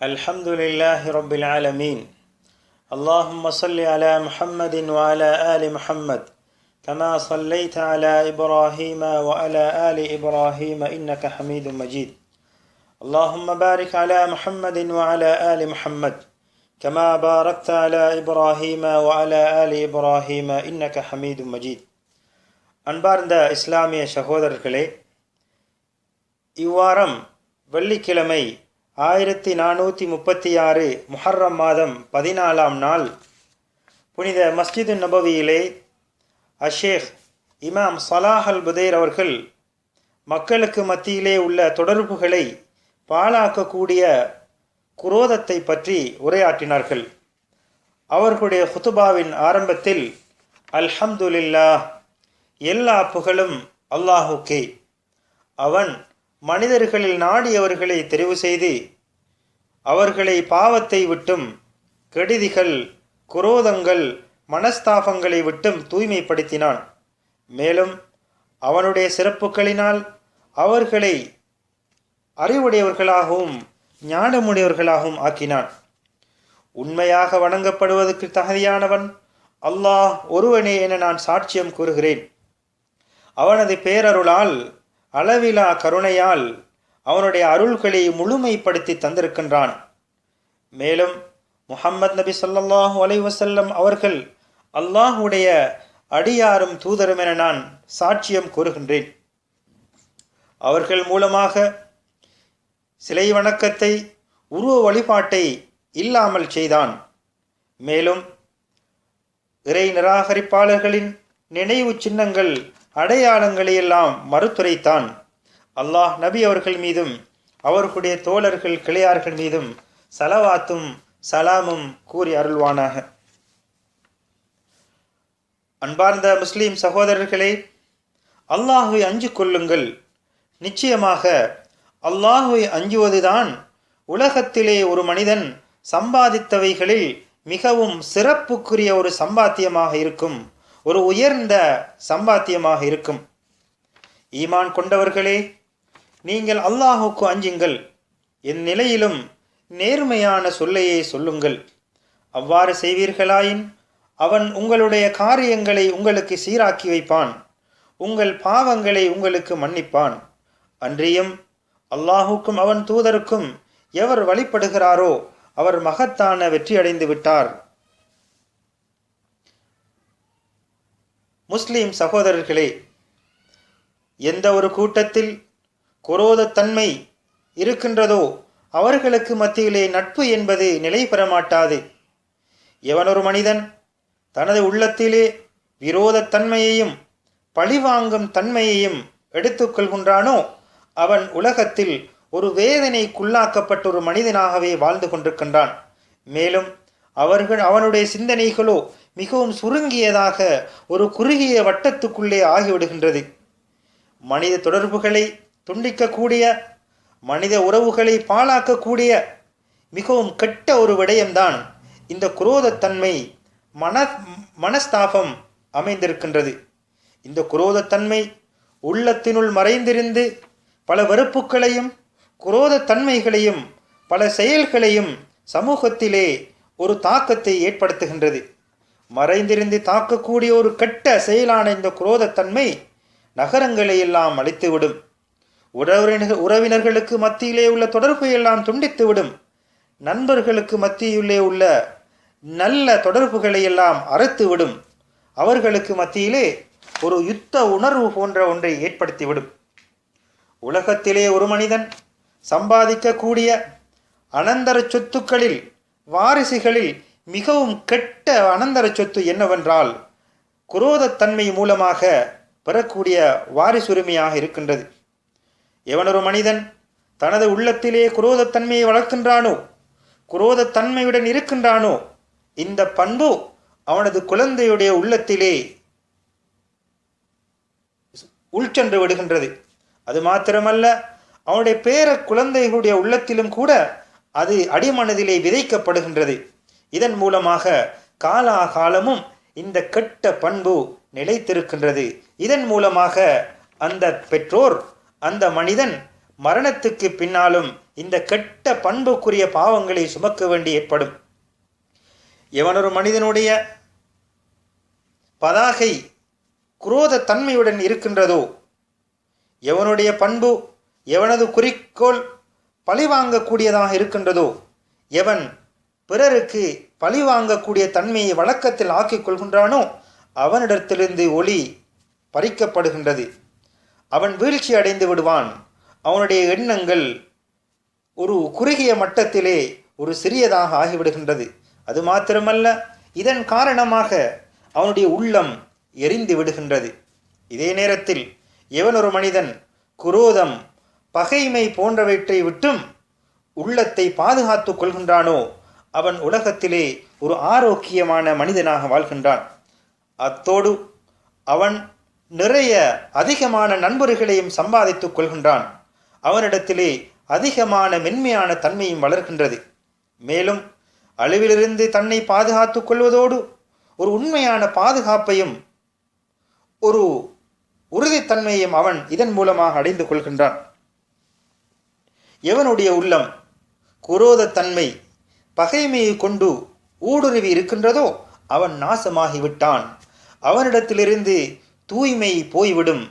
الحمد لله رب العالمين اللهم صل على محمد وعلى آل محمد كما صليت على إبراهيم وعلى آل إبراهيم إنك حميد مجيد اللهم بارك على محمد وعلى آل محمد كما باركت على إبراهيم وعلى آل إبراهيم إنك حميد مجيد அன்பார்ந்த இஸ்லாமிய சகோதரர்களே இவ்வாரம் வெள்ளிக்கிழமை ஆயிரத்தி நானூற்றி முப்பத்தி ஆறு முஹர்ரம் மாதம் பதினாலாம் நாள். புனித மஸ்ஜிது நபவியிலே அஷேக் இமாம் சலாஹ் அல் புதைர் அவர்கள் மக்களுக்கு மத்தியிலே உள்ள தொடர்புகளை பாழாக்கக்கூடிய குரோதத்தை பற்றி உரையாற்றினார்கள். அவர்களுடைய ஹுதுபாவின் ஆரம்பத்தில் அல்ஹம்துலில்லாஹ் எல்லா புகழும் அல்லாஹுக்கே. அவன் மனிதர்களில் நாடியவர்களை தெரிவு செய்து அவர்களை பாவத்தை விட்டும் கெடுதிகள் குரோதங்கள் மனஸ்தாபங்களை விட்டும் தூய்மைப்படுத்தினான். மேலும் அவனுடைய சிறப்புகளினால் அவர்களை அறிவுடையவர்களாகவும் ஞானமுடையவர்களாகவும் ஆக்கினான். உண்மையாக வணங்கப்படுவதற்கு தகுதியானவன் அல்லாஹ் ஒருவனே என நான் சாட்சியம் கூறுகிறேன். அவனது பேரருளால் அளவிலா கருணையால் அவனுடைய அருள்களை முழுமைப்படுத்தி தந்திருக்கின்றான். மேலும் முஹம்மது நபி ஸல்லல்லாஹு அலைஹி அவர்கள் அல்லாஹுடைய அடியாரும் தூதரும் என நான் சாட்சியம் கூறுகின்றேன். அவர்கள் மூலமாக சிலை வணக்கத்தை உருவ வழிபாட்டை இல்லாமல் செய்தான். மேலும் இறை நிராகரிப்பாளர்களின் நினைவு சின்னங்கள் அடையாளங்களையெல்லாம் மறுத்துரைத்தான். அல்லாஹ் நபி அவர்கள் மீதும் அவர்களுடைய தோழர்கள் கிளையார்கள் மீதும் சலவாத்தும் சலாமும் கூறி அருள்வானாக. அன்பார்ந்த முஸ்லீம் சகோதரர்களே அல்லாஹுவை அஞ்சு கொள்ளுங்கள். நிச்சயமாக அல்லாஹுவை அஞ்சுவதுதான் உலகத்திலே ஒரு மனிதன் சம்பாதித்தவைகளில் மிகவும் சிறப்புக்குரிய ஒரு சம்பாத்தியமாக இருக்கும். ஒரு உயர்ந்த சம்பாத்தியமாக இருக்கும். ஈமான் கொண்டவர்களே நீங்கள் அல்லாஹுக்கு அஞ்சுங்கள். என் நிலையிலும் நேர்மையான சொல்லையே சொல்லுங்கள். அவ்வாறு செய்வீர்களாயின் அவன் உங்களுடைய காரியங்களை உங்களுக்கு சீராக்கி வைப்பான். உங்கள் பாவங்களை உங்களுக்கு மன்னிப்பான். அன்றியும் அல்லாஹுக்கும் அவன் தூதருக்கும் எவர் வழிபடுகிறாரோ அவர் மகத்தான வெற்றியடைந்து விட்டார். முஸ்லீம் சகோதரர்களே எந்த ஒரு கூட்டத்தில் குரோதத்தன்மை இருக்கின்றதோ அவர்களுக்கு மத்தியிலே நட்பு என்பது நிலை பெற மாட்டாது எவனொரு மனிதன் தனது உள்ளத்திலே விரோதத்தன்மையையும் பழிவாங்கும் தன்மையையும் எடுத்துக்கொள்கின்றானோ அவன் உலகத்தில் ஒரு வேதனைக்குள்ளாக்கப்பட்ட ஒரு மனிதனாகவே வாழ்ந்து கொண்டிருக்கின்றான். மேலும் அவர்கள் அவனுடைய சிந்தனைகளோ மிகவும் சுருங்கியதாக ஒரு குறுகிய வட்டத்துக்குள்ளே ஆகிவிடுகின்றது. மனித தொடர்புகளை துண்டிக்கக்கூடிய மனித உறவுகளை பாழாக்கக்கூடிய மிகவும் கெட்ட ஒரு விடயம்தான் இந்த குரோதத்தன்மை மன மனஸ்தாபம் அமைந்திருக்கின்றது. இந்த குரோதத்தன்மை உள்ளத்தினுள் மறைந்திருந்து பல வெறுப்புகளையும் குரோதத்தன்மைகளையும் பல செயல்களையும் சமூகத்திலே ஒரு தாக்கத்தை ஏற்படுத்துகின்றது. மறைந்திருந்து தாக்கக்கூடிய ஒரு கெட்ட செயலான இந்த குரோதத்தன்மை நகரங்களை எல்லாம் அழித்துவிடும். உறவினர் உறவினர்களுக்கு மத்தியிலே உள்ள தொடர்பு எல்லாம் துண்டித்துவிடும். நண்பர்களுக்கு மத்தியிலே உள்ள நல்ல தொடர்புகளை எல்லாம் அறுத்துவிடும். அவர்களுக்கு மத்தியிலே ஒரு யுத்த உணர்வு போன்ற ஒன்றை ஏற்படுத்திவிடும். உலகத்திலே ஒரு மனிதன் சம்பாதிக்கக்கூடிய அனந்தர சொத்துக்களில் வாரிசுகளில் மிகவும் கெட்ட அனந்தர சொத்து என்னவென்றால் குரோதத்தன்மை மூலமாக பெறக்கூடிய வாரிசுரிமையாக இருக்கின்றது. எவனொரு மனிதன் தனது உள்ளத்திலே குரோதத்தன்மையை வளர்க்கின்றானோ குரோதத்தன்மையுடன் இருக்கின்றானோ இந்த பண்பு அவனது குழந்தையுடைய உள்ளத்திலே உள்சென்று விடுகின்றது. அது மாத்திரமல்ல அவனுடைய பேர குழந்தைகளுடைய உள்ளத்திலும் கூட அது அடிமனதிலே விதைக்கப்படுகின்றது. இதன் மூலமாக காலாகாலமும் இந்த கெட்ட பண்பு நிலைத்திருக்கின்றது. இதன் மூலமாக அந்த பெற்றோர் அந்த மனிதன் மரணத்துக்கு பின்னாலும் இந்த கெட்ட பண்புக்குரிய பாவங்களை சுமக்க வேண்டி ஏற்படும். எவனொரு மனிதனுடைய பதாகை குரோத தன்மையுடன் இருக்கின்றதோ எவனுடைய பண்பு எவனது குறிக்கோள் பழிவாங்கக்கூடியதாக இருக்கின்றதோ எவன் பிறருக்கு பழி வாங்கக்கூடிய தன்மையை வழக்கத்தில் ஆக்கிக் கொள்கின்றானோ அவனிடத்திலிருந்து ஒளி பறிக்கப்படுகின்றது. அவன் வீழ்ச்சி அடைந்து விடுவான். அவனுடைய எண்ணங்கள் ஒரு குறுகிய மட்டத்திலே ஒரு சிறியதாக ஆகிவிடுகின்றது. அது மாத்திரமல்ல இதன் காரணமாக அவனுடைய உள்ளம் எரிந்து விடுகின்றது. இதே நேரத்தில் எவன் ஒரு மனிதன் குரோதம் பகைமை போன்றவற்றை விட்டும் உள்ளத்தை பாதுகாத்து கொள்கின்றானோ அவன் உலகத்திலே ஒரு ஆரோக்கியமான மனிதனாக வாழ்கின்றான். அத்தோடு அவன் நிறைய அதிகமான நண்பர்களையும் சம்பாதித்துக் கொள்கின்றான். அவனிடத்திலே அதிகமான மென்மையான தன்மையும் வளர்கின்றது. மேலும் அழிவிலிருந்து தன்னை பாதுகாத்து கொள்வதோடு ஒரு உண்மையான பாதுகாப்பையும் ஒரு உறுதித்தன்மையும் அவன் இதன் மூலமாக அடைந்து கொள்கின்றான். எவனுடைய உள்ளம் குரோதத்தன்மை பகைமையை கொண்டு ஊடுருவி இருக்கின்றதோ அவன் நாசமாகிவிட்டான். அவனிடத்திலிருந்து தூய்மை போய்விடும்.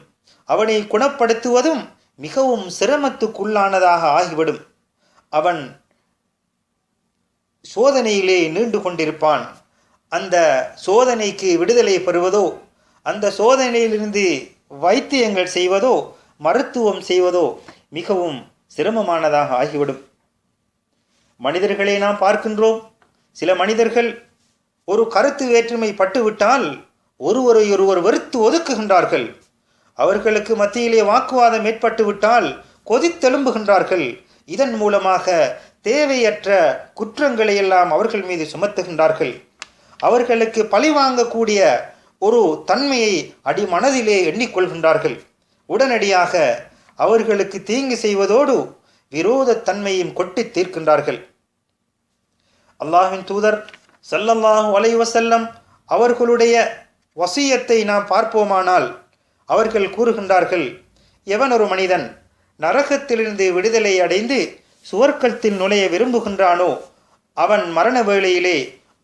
அவனை குணப்படுத்துவதும் மிகவும் சிரமத்துக்குள்ளானதாக ஆகிவிடும். அவன் சோதனையிலே நீண்டு கொண்டிருப்பான். அந்த சோதனைக்கு விடுதலை பெறுவதோ அந்த சோதனையிலிருந்து வைத்தியங்கள் செய்வதோ மருத்துவம் செய்வதோ மிகவும் சிரமமானதாக ஆகிவிடும். மனிதர்களை நாம் பார்க்கின்றோம். சில மனிதர்கள் ஒரு கருத்து வேற்றுமை பட்டுவிட்டால் ஒருவரை ஒருவர் வெறுத்து ஒதுக்குகின்றார்கள். அவர்களுக்கு மத்தியிலே வாக்குவாதம் ஏற்பட்டுவிட்டால் கொதித்தெலும்புகின்றார்கள். இதன் மூலமாக தேவையற்ற குற்றங்களை எல்லாம் அவர்கள் மீது சுமத்துகின்றார்கள். அவர்களுக்கு பழிவாங்கக்கூடிய ஒரு தன்மையை அடிமனதிலே எண்ணிக்கொள்கின்றார்கள். உடனடியாக அவர்களுக்கு தீங்கு செய்வதோடு விரோதத் தன்மையும் கொட்டி தீர்க்கின்றார்கள். அல்லாஹின் தூதர் ஸல்லல்லாஹு வலைவ செல்லம் அவர்களுடைய வசியத்தை நாம் பார்ப்போமானால் அவர்கள் கூறுகின்றார்கள் எவன் ஒரு மனிதன் நரகத்திலிருந்து விடுதலை அடைந்து சுவர்க்கத்தில் நுழைய விரும்புகின்றானோ அவன் மரண வேளையிலே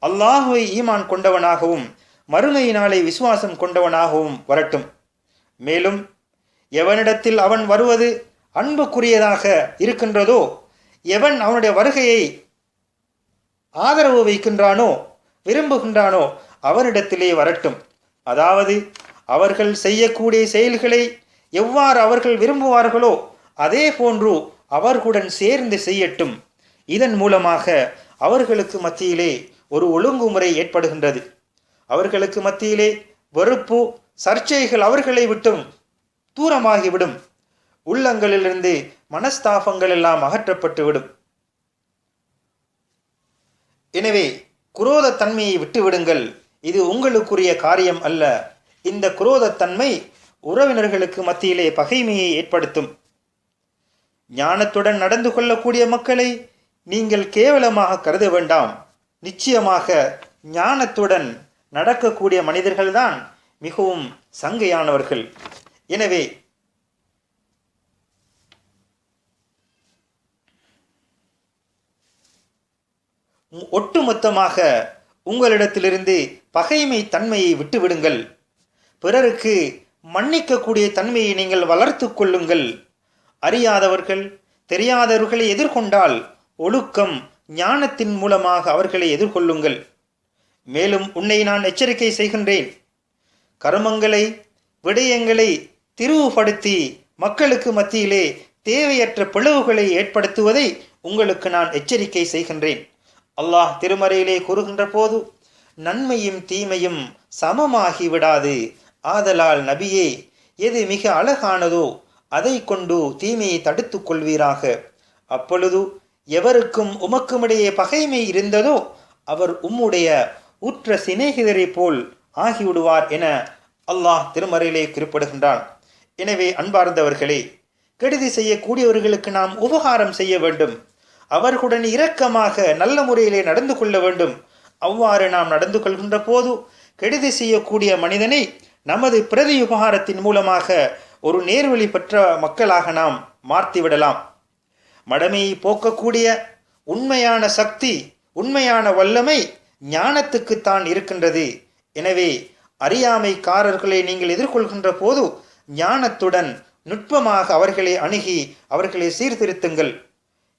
அல்லாஹுவை ஈமான் கொண்டவனாகவும் மறுமை நாளை விசுவாசம் கொண்டவனாகவும் வரட்டும். மேலும் எவனிடத்தில் அவன் வருவது அன்புக்குரியதாக இருக்கின்றதோ எவன் அவனுடைய வருகையை ஆதரவு வைக்கின்றானோ விரும்புகின்றானோ அவனிடத்திலே வரட்டும். அதாவது அவர்கள் செய்யக்கூடிய செயல்களை எவ்வாறு அவர்கள் விரும்புவார்களோ அதே போன்று அவர்களுடன் சேர்ந்து செய்யட்டும். இதன் மூலமாக அவர்களுக்கு மத்தியிலே ஒரு ஒழுங்குமுறை ஏற்படுகின்றது. அவர்களுக்கு மத்தியிலே வெறுப்பு சர்ச்சைகள் அவர்களை விட்டும் தூரமாகிவிடும். உள்ளங்களிலிருந்து மனஸ்தாபங்கள் எல்லாம் அகற்றப்பட்டுவிடும். எனவே குரோதத்தன்மையை விட்டுவிடுங்கள். இது உங்களுக்குரிய காரியம் அல்ல. இந்த குரோதத்தன்மை உறவினர்களுக்கு மத்தியிலே பகைமையை ஏற்படுத்தும். ஞானத்துடன் நடந்து கொள்ளக்கூடிய மக்களை நீங்கள் கேவலமாக கருத வேண்டாம். நிச்சயமாக ஞானத்துடன் நடக்கக்கூடிய மனிதர்கள்தான் மிகவும் சங்கையானவர்கள். எனவே ஒட்டுமொத்தமாக உங்களிடத்திலிருந்து பகைமை தன்மையை விட்டுவிடுங்கள். பிறருக்கு மன்னிக்கக்கூடிய தன்மையை நீங்கள் வளர்த்து கொள்ளுங்கள். அறியாதவர்கள் தெரியாதவர்களை எதிர்கொண்டால் ஒழுக்கம் ஞானத்தின் மூலமாக அவர்களை எதிர்கொள்ளுங்கள். மேலும் உன்னை நான் எச்சரிக்கை செய்கின்றேன். கருமங்களை விடயங்களை திரிவுபடுத்தி மக்களுக்கு மத்தியிலே தேவையற்ற பிளவுகளை ஏற்படுத்துவதை உங்களுக்கு நான் எச்சரிக்கை செய்கின்றேன். அல்லாஹ் திருமறையிலே கூறுகின்ற போது நன்மையும் தீமையும் சமமாகி விடாது. ஆதலால் நபியே எது மிக அழகானதோ அதை கொண்டு தீமையை தடுத்து கொள்வீராக. அப்பொழுது எவருக்கும் உமக்குமிடையே பகைமை இருந்ததோ அவர் உம்முடைய உற்ற சிநேகிதரை போல் ஆகிவிடுவார் என அல்லாஹ் திருமறையிலே குறிப்பிடுகின்றான். எனவே அன்பார்ந்தவர்களே கெடுதி செய்யக்கூடியவர்களுக்கு நாம் உபகாரம் செய்ய வேண்டும். அவர்களுடன் இரக்கமாக நல்ல முறையிலே நடந்து கொள்ள வேண்டும். அவ்வாறு நாம் நடந்து கொள்கின்ற போது கெடுதி செய்யக்கூடிய மனிதனை நமது பிரதி உபகாரத்தின் மூலமாக ஒரு நேர்வழி பெற்ற மக்களாக நாம் மாற்றிவிடலாம். மடமையை போக்கக்கூடிய உண்மையான சக்தி உண்மையான வல்லமை ஞானத்துக்குத்தான் இருக்கின்றது. எனவே அறியாமைக்காரர்களை நீங்கள் எதிர்கொள்கின்ற போது ஞானத்துடன் நுட்பமாக அவர்களை அணுகி அவர்களை சீர்திருத்துங்கள்.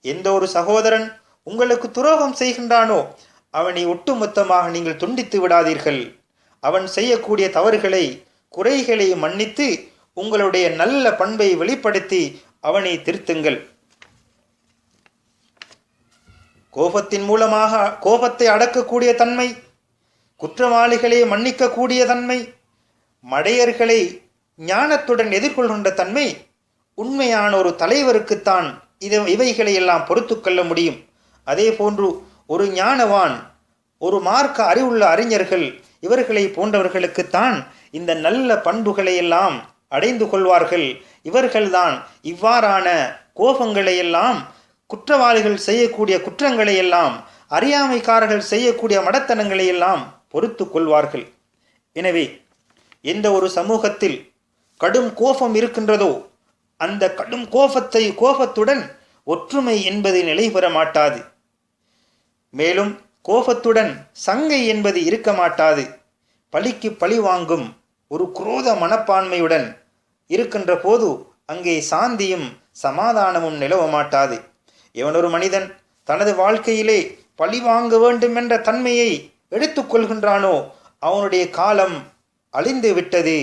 எந்த ஒரு சகோதரன் உங்களுக்கு துரோகம் செய்கின்றானோ அவனை ஒட்டுமொத்தமாக நீங்கள் துண்டித்து விடாதீர்கள். அவன் செய்யக்கூடிய தவறுகளை குறைகளை மன்னித்து உங்களுடைய நல்ல பண்பை வெளிப்படுத்தி அவனை திருத்துங்கள். கோபத்தின் மூலமாக கோபத்தை அடக்கக்கூடிய தன்மை குற்றவாளிகளை மன்னிக்கக்கூடிய தன்மை மடையர்களை ஞானத்துடன் எதிர்கொள்கின்ற தன்மை உண்மையான ஒரு தலைவருக்குத்தான் இது இவைகளை எல்லாம் பொறுத்து கொள்ள முடியும். அதே போன்று ஒரு ஞானவான் ஒரு மார்க்க அறிவுள்ள அறிஞர்கள் இவர்களை போன்றவர்களுக்குத்தான் இந்த நல்ல பண்புகளை எல்லாம் அடைந்து கொள்வார்கள். இவர்கள்தான் இவ்வாறான கோபங்களை எல்லாம் குற்றவாளிகள் செய்யக்கூடிய குற்றங்களை எல்லாம் அறியாமைக்காரர்கள் செய்யக்கூடிய மடத்தனங்களை எல்லாம் பொறுத்து கொள்வார்கள். எனவே எந்த ஒரு சமூகத்தில் கடும் கோபம் இருக்கின்றதோ அந்த கடும் கோபத்தை கோபத்துடன் ஒற்றுமை என்பது நிலை பெற மாட்டாது. மேலும் கோபத்துடன் சங்கை என்பது இருக்க மாட்டாது. பழிக்கு பழி வாங்கும் ஒரு குரோத மனப்பான்மையுடன் இருக்கின்ற போது அங்கே சாந்தியும் சமாதானமும் நிலவ மாட்டாது. எவனொரு மனிதன் தனது வாழ்க்கையிலே பழி வாங்க வேண்டும் என்ற தன்மையை எடுத்துக்கொள்கின்றானோ அவனுடைய காலம் அழிந்து விட்டது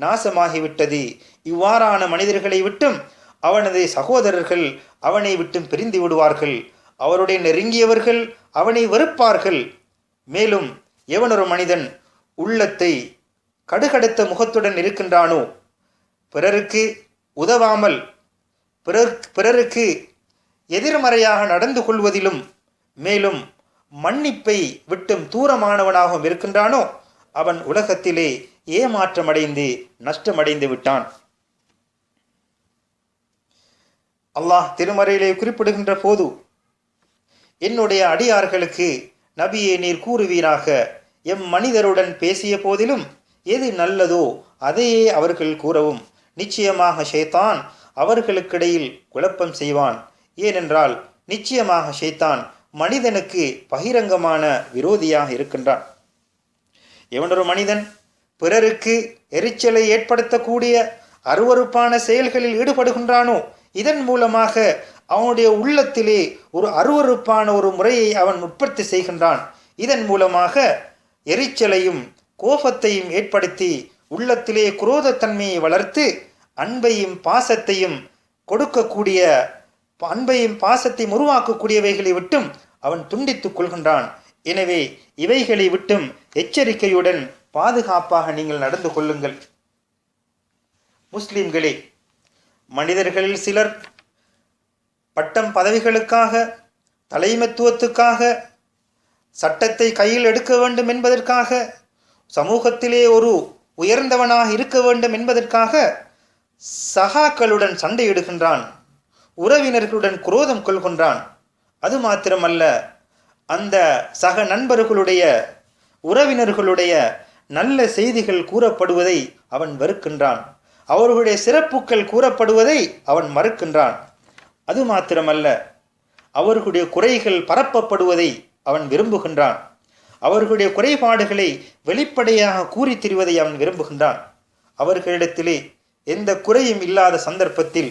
நாசமாகிவிட்டது இவ்வாறான மனிதர்களை விட்டும் அவனது சகோதரர்கள் அவனை விட்டும் பிரிந்து விடுவார்கள். அவருடைய நெருங்கியவர்கள் அவனை வெறுப்பார்கள். மேலும் எவனொரு மனிதன் உள்ளத்தை கடுகடுத்த முகத்துடன் இருக்கின்றானோ பிறருக்கு உதவாமல் பிறர் பிறருக்கு எதிர்மறையாக நடந்து கொள்வதிலும் மேலும் மன்னிப்பை விட்டும் தூரமானவனாகவும் இருக்கின்றானோ அவன் உலகத்திலே ஏமாற்றமடைந்து நஷ்டமடைந்து விட்டான். அல்லாஹ் திருமறையிலே குறிப்பிடுகின்ற போது என்னுடைய அடியார்களுக்கு நபியே நீர் கூறுவீராக. எம் மனிதருடன் பேசிய போதிலும் எது நல்லதோ அதையே அவர்கள் கூறவும். நிச்சயமாக ஷேத்தான் அவர்களுக்கிடையில் குழப்பம் செய்வான். ஏனென்றால் நிச்சயமாக ஷேத்தான் மனிதனுக்கு பகிரங்கமான விரோதியாக இருக்கின்றான். எவனொரு மனிதன் பிறருக்கு எரிச்சலை ஏற்படுத்தக்கூடிய அருவறுப்பான செயல்களில் ஈடுபடுகின்றானோ இதன் மூலமாக அவனுடைய உள்ளத்திலே ஒரு அருவறுப்பான ஒரு முறையை அவன் உற்பத்தி செய்கின்றான். இதன் மூலமாக எரிச்சலையும் கோபத்தையும் ஏற்படுத்தி உள்ளத்திலே குரோதத்தன்மையை வளர்த்து அன்பையும் பாசத்தையும் கொடுக்கக்கூடிய அன்பையும் பாசத்தையும் உருவாக்கக்கூடியவைகளை விட்டும் அவன் துண்டித்துக் கொள்கின்றான். எனவே இவைகளை விட்டும் எச்சரிக்கையுடன் பாதுகாப்பாக நீங்கள் நடந்து கொள்ளுங்கள். முஸ்லிம்களே மனிதர்களில் சிலர் பட்டம் பதவிகளுக்காக தலைமைத்துவத்துக்காக சட்டத்தை கையில் எடுக்க வேண்டும் என்பதற்காக சமூகத்திலே ஒரு உயர்ந்தவனாக இருக்க வேண்டும் என்பதற்காக சகாக்களுடன் சண்டையிடுகின்றான் உறவினர்களுடன் குரோதம் கொள்கின்றான். அது மாத்திரமல்ல அந்த சக நண்பர்களுடைய உறவினர்களுடைய நல்ல செய்திகள் கூறப்படுவதை அவன் வெறுக்கின்றான். அவர்களுடைய சிறப்புகள் கூறப்படுவதை அவன் மறுக்கின்றான். அது மாத்திரமல்ல அவர்களுடைய குறைகள் பரப்பப்படுவதை அவன் விரும்புகின்றான். அவர்களுடைய குறைபாடுகளை வெளிப்படையாக கூறி திரிவதை அவன் விரும்புகின்றான். அவர்களிடத்திலே எந்த குறையும் இல்லாத சந்தர்ப்பத்தில்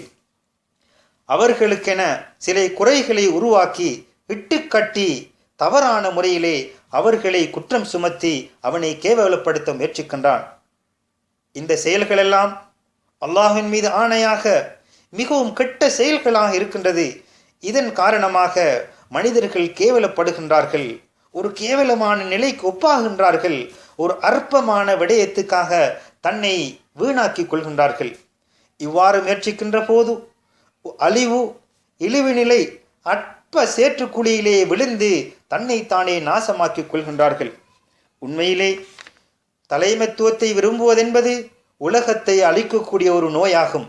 அவர்களுக்கென சில குறைகளை உருவாக்கி இட்டுக்கட்டி தவறான முறையிலே அவர்களை குற்றம் சுமத்தி அவனை கேவலப்படுத்த முயற்சிக்கின்றான். இந்த செயல்களெல்லாம் அல்லாஹின் மீது ஆணையாக மிகவும் கெட்ட செயல்களாக இருக்கின்றது. இதன் காரணமாக மனிதர்கள் கேவலப்படுகின்றார்கள். ஒரு கேவலமான நிலைக்கு ஒப்பாகின்றார்கள். ஒரு அற்பமான விடயத்துக்காக தன்னை வீணாக்கிக் கொள்கின்றார்கள். இவ்வாறு முயற்சிக்கின்ற போது அழிவு இழிவு நிலை அற்ப சேற்றுக்குழியிலே விழுந்து தன்னைத்தானே நாசமாக்கிக் கொள்கின்றார்கள். உண்மையிலே தலைமைத்துவத்தை விரும்புவதென்பது உலகத்தை அழிக்கக்கூடிய ஒரு நோயாகும்.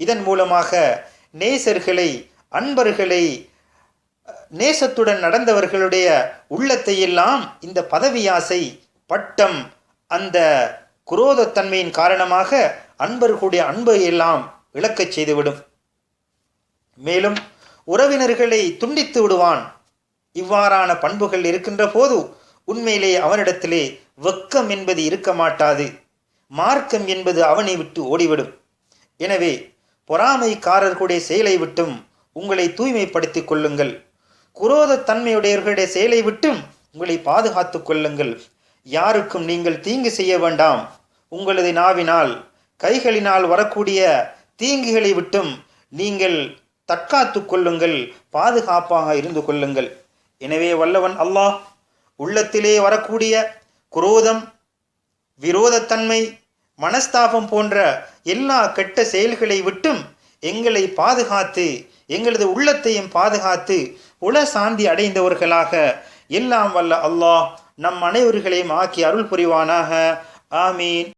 இதன் மூலமாக நேசர்களை அன்பர்களை நேசத்துடன் நடந்தவர்களுடைய உள்ளத்தை எல்லாம் இந்த பதவியாசை பட்டம் அந்த குரோதத்தன்மையின் காரணமாக அன்பர்களுடைய அன்பை எல்லாம் இழக்கச் செய்துவிடும். மேலும் உறவினர்களை துண்டித்து விடுவான். இவ்வாறான பண்புகள் இருக்கின்ற போது உண்மையிலே அவனிடத்திலே வெக்கம் என்பது இருக்க மாட்டாது. மார்க்கம் என்பது அவனை விட்டு ஓடிவிடும். எனவே பொறாமைக்காரர்களுடைய செயலை விட்டும் உங்களை தூய்மைப்படுத்திக் கொள்ளுங்கள். குரோத தன்மையுடையவர்களுடைய செயலை விட்டும் உங்களை பாதுகாத்து கொள்ளுங்கள். யாருக்கும் நீங்கள் தீங்கு செய்ய வேண்டாம். உங்களது நாவினால் கைகளினால் வரக்கூடிய தீங்குகளை விட்டும் நீங்கள் தற்காத்து கொள்ளுங்கள் பாதுகாப்பாக இருந்து கொள்ளுங்கள். எனவே வல்லவன் அல்லாஹ் உள்ளத்திலே வரக்கூடிய குரோதம் விரோதத்தன்மை மனஸ்தாபம் போன்ற எல்லா கெட்ட செயல்களை விட்டும் எங்களை பாதுகாத்து எங்களது உள்ளத்தையும் பாதுகாத்து உல சாந்தி அடைந்தவர்களாக எல்லாம் வல்ல அல்லாஹ் நம் அனைவர்களையும் ஆக்கி அருள் புரிவானாக. ஆமீன்.